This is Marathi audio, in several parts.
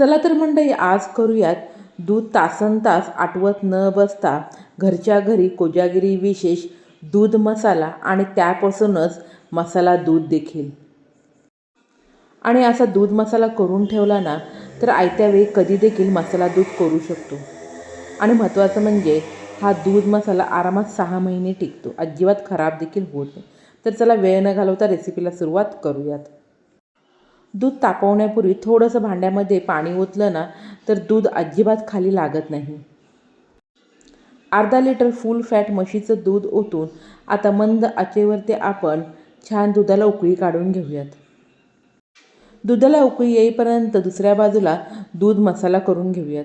चला तर मंडळी आज करूयात दूध तासन तास आठवत न बसता घरच्या घरी कोजागिरी विशेष दूध मसाला आणि त्यापासूनच मसाला दूध देखील. आणि असा दूध मसाला करून ठेवला ना तर आयत्या वेळी कधी देखील मसाला दूध करू शकतो. आणि महत्त्वाचं म्हणजे हा दूध मसाला आरामात सहा महिने टिकतो. अजिबात खराब देखील होत नाही. तर चला वेळ न घालवता रेसिपीला सुरुवात करूयात. दूध तापवण्यापूर्वी थोडंसं भांड्यामध्ये पाणी ओतलं ना तर दूध अजिबात खाली लागत नाही. अर्धा लिटर फुल फॅट म्हशीचं दूध ओतून आता मंद आचेवरती आपण छान दुधाला उकळी काढून घेऊयात. दुधाला उकळी येईपर्यंत दुसऱ्या बाजूला दूध मसाला करून घेऊयात.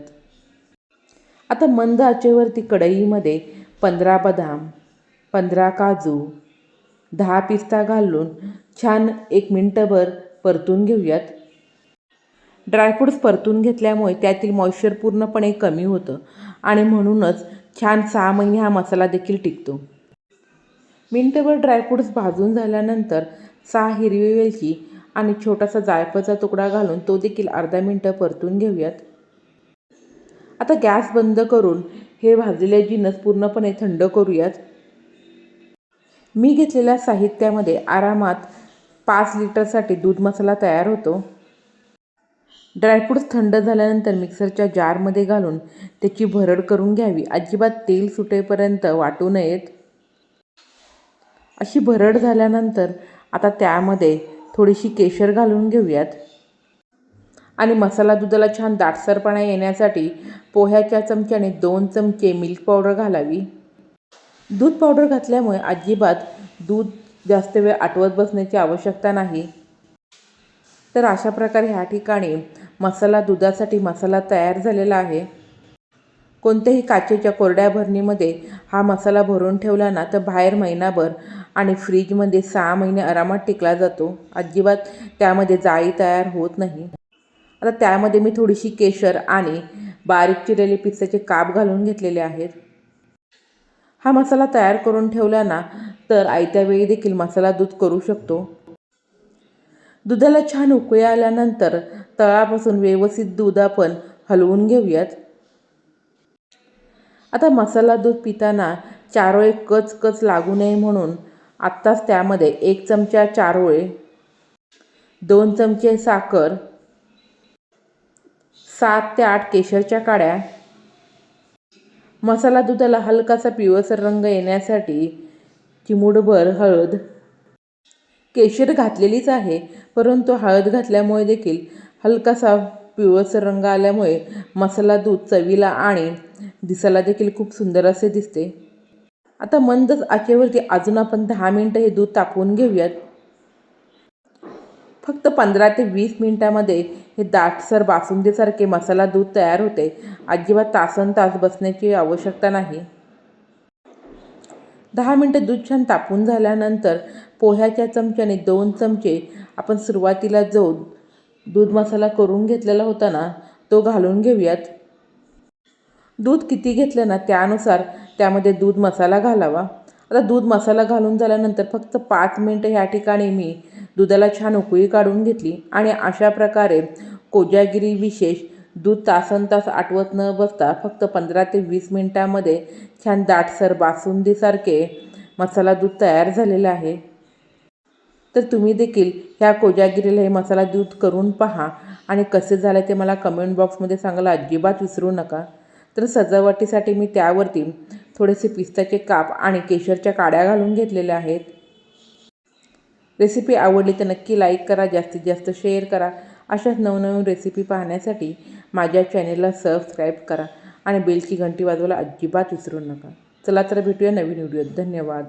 आता मंद आचेवरती कढईमध्ये पंधरा बदाम पंधरा काजू दहा पिस्ता घालून छान एक मिनटंभर परतून घेऊयात. ड्रायफ्रूट्स परतून घेतल्यामुळे त्यातील मॉइश्चर पूर्णपणे कमी होतं आणि म्हणूनच छान सहा महिने हा मसाला देखील टिकतो. मिनटभर ड्रायफ्रूट्स भाजून झाल्यानंतर सहा हिरवी वेलची आणि छोटासा जायफळचा तुकडा घालून तो देखील अर्धा मिनटं परतून घेऊयात. आता गॅस बंद करून हे भाजलेले जिनस पूर्णपणे थंड करूयात. मी घेतलेल्या साहित्यामध्ये आरामात पाच लिटरसाठी दूध मसाला तयार होतो. ड्रायफ्रूट्स थंड झाल्यानंतर मिक्सरच्या जारमध्ये घालून त्याची भरड करून घ्यावी. अजिबात तेल सुटेपर्यंत वाटू नयेत. अशी भरड झाल्यानंतर आता त्यामध्ये थोडीशी केशर घालून घेऊयात. आणि मसाला दुधाला छान दाटसरपणा येण्यासाठी पोह्याच्या चमच्याने दोन चमचे मिल्क पावडर घालावी. दूध पावडर घातल्यामुळे अजिबात दूध जास्त वेळ आठवत बसण्याची आवश्यकता नाही. तर अशा प्रकारे ह्या ठिकाणी मसाला दुधासाठी मसाला तयार झालेला आहे. कोणत्याही काचेच्या कोरड्या भरणीमध्ये हा मसाला भरून ठेवला ना तर बाहेर महिनाभर आणि फ्रीजमध्ये सहा महिने आरामात टिकला जातो. अजिबात त्यामध्ये जाळी तयार होत नाही. आता त्यामध्ये मी थोडीशी केशर आणि बारीक चिरलेले पिस्त्याचे काप घालून घेतलेले आहेत. हा मसाला तयार करून ठेवला ना तर आयत्या वेळी देखील मसाला दूध करू शकतो. दुधाला छान उकळी आल्यानंतर तळापासून व्यवस्थित दूध आपण हलवून घेऊयात. आता मसाला दूध पिताना चारोळे कच कच लागू नये म्हणून आत्ताच त्यामध्ये एक चमचा चारोळे दोन चमचे साखर सात ते आठ केशरच्या काड्या मसाला दुधाला हलकासा पिवळसर रंग येण्यासाठी चिमूडभर हळद केशर घातलेलीच आहे परंतु हळद घातल्यामुळे देखील हलकासा पिवळसर रंग आल्यामुळे मसाला दूध चवीला आणि दिसायला देखील खूप सुंदर असे दिसते. आता मंदच आचेवरती अजून आपण दहा मिनटं हे दूध तापवून घेऊयात. फक्त पंधरा ते वीस मिनटामध्ये हे दाटसर बासुंदीसारखे मसाला दूध तयार होते. अजिबात तासन तास बसण्याची आवश्यकता नाही. दहा मिनटं दूध छान तापून झाल्यानंतर पोह्याच्या चमच्याने दोन चमचे आपण सुरुवातीला जो दूध मसाला करून घेतलेला होता ना तो घालून घेऊयात. दूध किती घेतलं ना त्यानुसार त्यामध्ये दूध मसाला घालावा. आता दूध मसाला घालून झाल्यानंतर फक्त पाच मिनटं ह्या ठिकाणी मी दुधाला छान उकळी काढून घेतली आणि अशा प्रकारे कोजागिरी विशेष दूध तासन तास आटवत न बसता फक्त पंधरा ते वीस मिनटामध्ये छान दाटसर बासुंदीसारखे मसाला दूध तयार झालेलं आहे. तर तुम्ही देखील ह्या कोजागिरीला हे मसाला दूध करून पहा आणि कसे झाले ते मला कमेंट बॉक्समध्ये सांगायला अजिबात विसरू नका. तर सजावटीसाठी मी त्यावरती थोडेसे पिस्ताचे काप आणि केशरच्या काड्या घालून घेतलेल्या आहेत. रेसिपी आवडली तर नक्की लाईक करा जास्तीत जास्त शेअर करा. अशाच नवनवीन रेसिपी पाहण्यासाठी माझ्या चॅनेलला सबस्क्राईब करा आणि बेलची घंटी वाजवायला अजिबात विसरू नका. चला तर भेटूया नवीन व्हिडिओत धन्यवाद.